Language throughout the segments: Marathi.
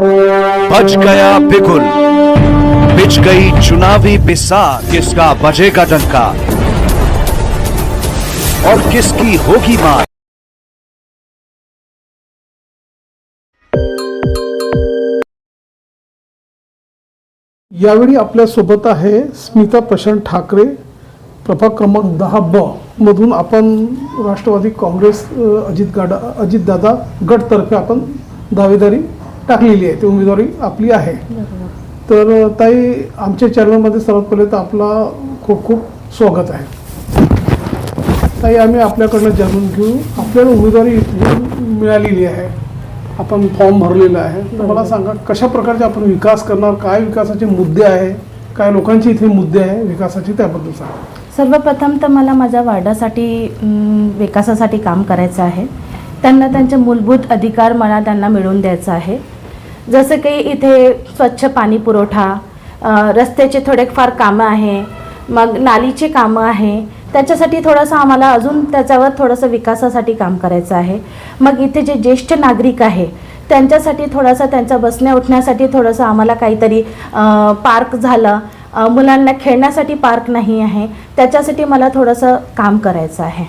बच गया बिगुल बिछ गई चुनावी बिसार किसका बजेगा डंका? और किसकी होगी मार? यावेळी आपल्यासोबत आहे स्मिता प्रशांत ठाकरे प्रभाग क्रमांक दहा ब मधून आपण राष्ट्रवादी काँग्रेस अजित गाडा अजितदादा गटतर्फे आपण दावेदारी टाकलेली आहे ती उमेदवारी आपली आहे. तर ताई आमच्या चॅनलमध्ये सर्वात पहिले तर आपला खूप खूप स्वागत आहे. ताई आम्ही आपल्याकडनं जाणून घेऊ आपल्याला उमेदवारी मिळालेली आहे. आपण फॉर्म भरलेला आहे. तर मला सांगा कशा प्रकारचे आपण विकास करणार काय विकासाचे मुद्दे आहे काय लोकांचे इथे मुद्दे आहे विकासाचे त्याबद्दल सांगा. सर्वप्रथम तर मला माझ्या वार्डासाठी विकासासाठी काम करायचं आहे. त्यांना त्यांचे मूलभूत अधिकार मला त्यांना मिळवून द्यायचं आहे. जसं की इथे स्वच्छ पाणी पुरवठा रस्त्याचे थोडेफार कामं आहे मग नालीचे कामं आहे त्याच्यासाठी थोडंसं आम्हाला अजून त्याच्यावर थोडंसं विकासासाठी काम करायचं आहे. मग इथे जे ज्येष्ठ नागरिक आहे त्यांच्यासाठी थोडासा त्यांच्या बसण्या उठण्यासाठी थोडंसं आम्हाला काहीतरी पार्क झालं. मुलांना खेळण्यासाठी पार्क नाही आहे त्याच्यासाठी मला थोडंसं काम करायचं आहे.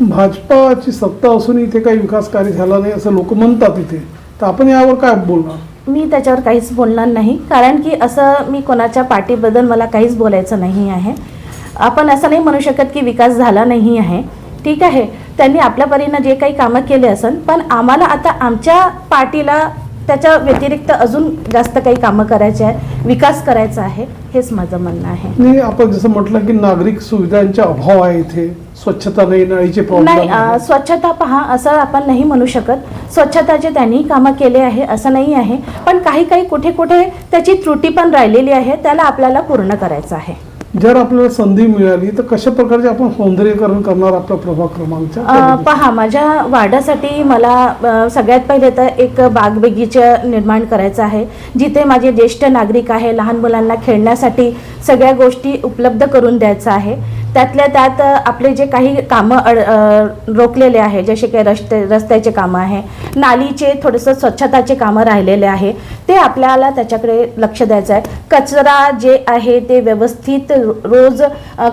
भाजपाची सत्ता असून इथे काही विकास कार्य झाला नाही असं लोक म्हणतात इथे. तर आपण यावर काय बोलणार? मी त्याच्यावर काहीच बोलणार नाही. कारण की असं मी कोणाच्या पार्टीबद्दल मला काहीच बोलायचं नाही आहे. आपण असं नाही म्हणू शकत की विकास झाला नाही आहे. ठीक आहे. त्यांनी आपल्या परीनं जे काही कामं केले असेल पण आम्हाला आता आमच्या पार्टीला त्याच्या व्यतिरिक्त अजून जास्त काही कामं करायचे आहे विकास करायचा आहे हेच माझं म्हणणं आहे. नाही आपण जसं म्हटलं की नागरिक सुविधांचा अभाव आहे इथे स्वच्छता नाही नळीचे नाही अ, स्वच्छता पहा असं आपण नाही म्हणू शकत. स्वच्छताचे त्यांनी कामं केले आहे असं नाही आहे. पण काही काही कुठे कुठे त्याची त्रुटी पण राहिलेली आहे त्याला आपल्याला पूर्ण करायचं आहे. जर आपल्याला संधी मिळाली तर कशा प्रकारचे आपण सौंदर्यकरण करणार आपला प्रभाग क्रमांक पहा माझ्या वाड्यासाठी मला सगळ्यात पहिले तर एक बाग बगीचा निर्माण करायचं आहे जिथे माझे ज्येष्ठ नागरिक आहे लहान मुलांना खेळण्यासाठी सगळ्या गोष्टी उपलब्ध करून द्यायचं आहे. त्यातल्या त्यात आपले जे काही कामं अड रोखलेले आहे जसे काही रस्ते रस्त्याचे कामं आहे नालीचे थोडंसं स्वच्छताचे कामं राहिलेले आहे ते आपल्याला त्याच्याकडे लक्ष द्यायचं आहे. कचरा जे आहे ते व्यवस्थित रोज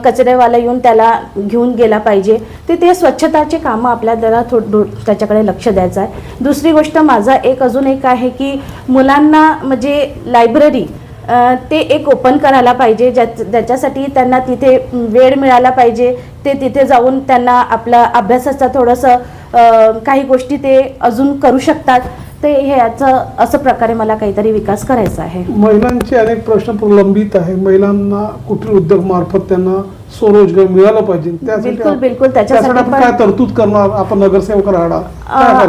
कचरेवाला येऊन त्याला घेऊन गेला पाहिजे. ते ते स्वच्छताचे कामं आपल्या त्याला थोडं त्याच्याकडे लक्ष द्यायचं आहे. दुसरी गोष्ट माझा एक अजून एक आहे की मुलांना म्हणजे लायब्ररी ते एक ओपन करायला पाहिजे. ज्या ज्याच्यासाठी त्यांना तिथे वेळ मिळाला पाहिजे. ते तिथे जाऊन त्यांना आपला अभ्यासाचा थोडंसं काही गोष्टी ते अजून करू शकतात. ते हे याचं असं प्रकारे मला काहीतरी विकास करायचा आहे. महिलांचे अनेक प्रश्न प्रलंबित आहे. महिलांना कुटीर उद्योग मार्फत त्यांना स्वरोजगार मिळाला पाहिजे. बिलकुल, बिलकुल. त्याच्यासाठी काय तरतूद करणार? आपण नगरसेवक राहणार.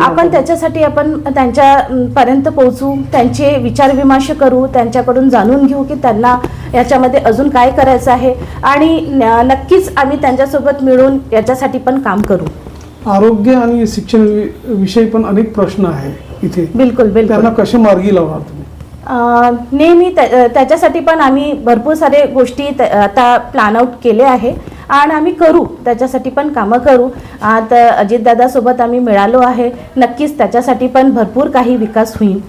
आपण? त्याच्यासाठी आपण त्यांच्या पर्यंत पोहोचू त्यांचे विचारविमर्श करू त्यांच्याकडून जाणून घेऊ की त्यांना याच्यामध्ये अजून काय करायचं आहे. आणि नक्कीच आम्ही त्यांच्यासोबत मिळून याच्यासाठी पण काम करू. आरोग्य आणि शिक्षण विषयी पण अनेक प्रश्न आहे इथे. बिलकुल बिलकुल. त्यांना कसे मार्गी लावणार तुम्ही? नेहमी त्या- त्याच्यासाठी पण आम्ही भरपूर सारे गोष्टी आता प्लॅन आउट केले आहे. आणि आम्ही करू त्याच्यासाठी पण कामं करू. आता अजितदादासोबत आम्ही मिळालो आहे. नक्कीच त्याच्यासाठी पण भरपूर काही विकास होईल.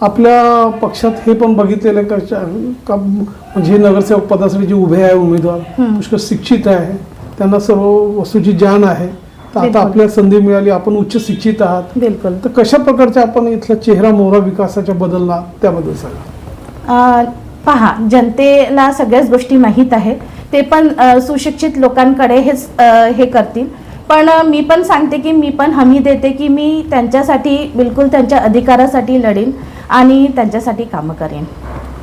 आपल्या पक्षात हे पण बघितलेलं का? म्हणजे नगरसेवक पदासाठी जे उभे आहे उमेदवार. पुष्कळ शिक्षित आहे. त्यांना सर्व वस्तूची जाण आहे. तर आता. आपल्याला संधी मिळाली आपण उच्च शिक्षित आहात. बिलकुल. तर कशा प्रकारच्या आपण इथला चेहरा मोहरा विकासाच्या बदलला त्याबद्दल सांगा. पहा जनतेला सगळ्याच गोष्टी माहीत आहे ते पण सुशिक्षित लोकांकडे हेच हे करतील. पण मी पण सांगते की मी पण हमी देते की मी त्यांच्यासाठी बिलकुल त्यांच्या अधिकारासाठी लढेन आणि त्यांच्यासाठी कामं करेन.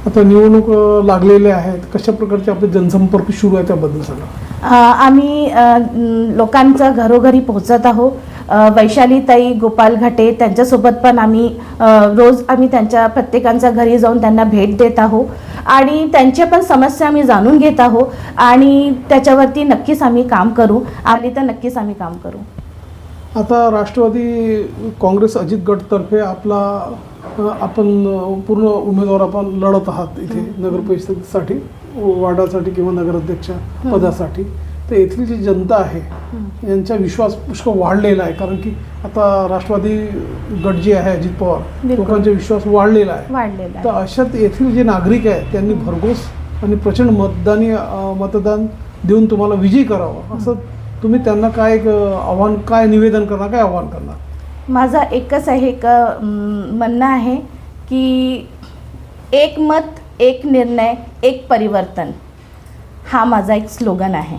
आता निवडणूक लागलेल्या आहेत. कशा प्रकारचे आपले जनसंपर्क सुरू आहे त्याबद्दल सांगा. आम्ही लोकांचा लोकांचं घरोघरी पोहोचत आहोत. वैशालीताई गोपाल घाटे त्यांच्यासोबत पण आम्ही रोज आम्ही त्यांच्या प्रत्येकांच्या घरी जाऊन त्यांना भेट देत आहोत. आणि त्यांच्या पण समस्या आम्ही जाणून घेत आहोत. आणि त्याच्यावरती नक्कीच आम्ही काम करू. आली तर नक्कीच आम्ही काम करू. आता राष्ट्रवादी काँग्रेस अजित गटतर्फे आपला आपण पूर्ण उमेदवार आपण लढत आहात इथे नगर परिषदेसाठी वार्डासाठी किंवा नगराध्यक्ष पदासाठी. तर येथील जी जनता आहे यांचा विश्वास पुष्कळ वाढलेला आहे. कारण की आता राष्ट्रवादी गट जे आहे अजित पवार. लोकांचा विश्वास वाढलेला आहे. तर अशात येथील जे नागरिक आहेत त्यांनी भरघोस आणि प्रचंड मतदानी मतदान देऊन तुम्हाला विजयी करावं. असं तुम्ही त्यांना काय आव्हान काय निवेदन करणार काय आव्हान करणार? माझा एकच आहे एक म्हणणं आहे की एक मत एक निर्णय एक परिवर्तन हा माझा एक स्लोगन आहे.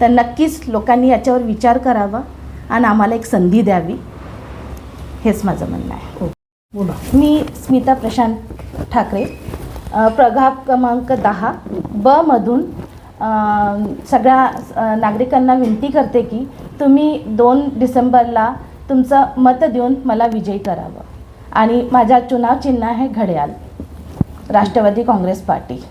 तर नक्कीच लोकांनी याच्यावर विचार करावा आणि आम्हाला एक संधी द्यावी. हेच माझं म्हणणं आहे. बोला. मी स्मिता प्रशांत ठाकरे प्रभाग क्रमांक दहा ब मधून सगळ्या नागरिकांना विनंती करते की तुम्ही दोन डिसेंबरला तुमचं मत देऊन मला विजयी करावं. आणि माझ्या चुनाव चिन्ह आहे घड्याल राष्ट्रवादी काँग्रेस पार्टी.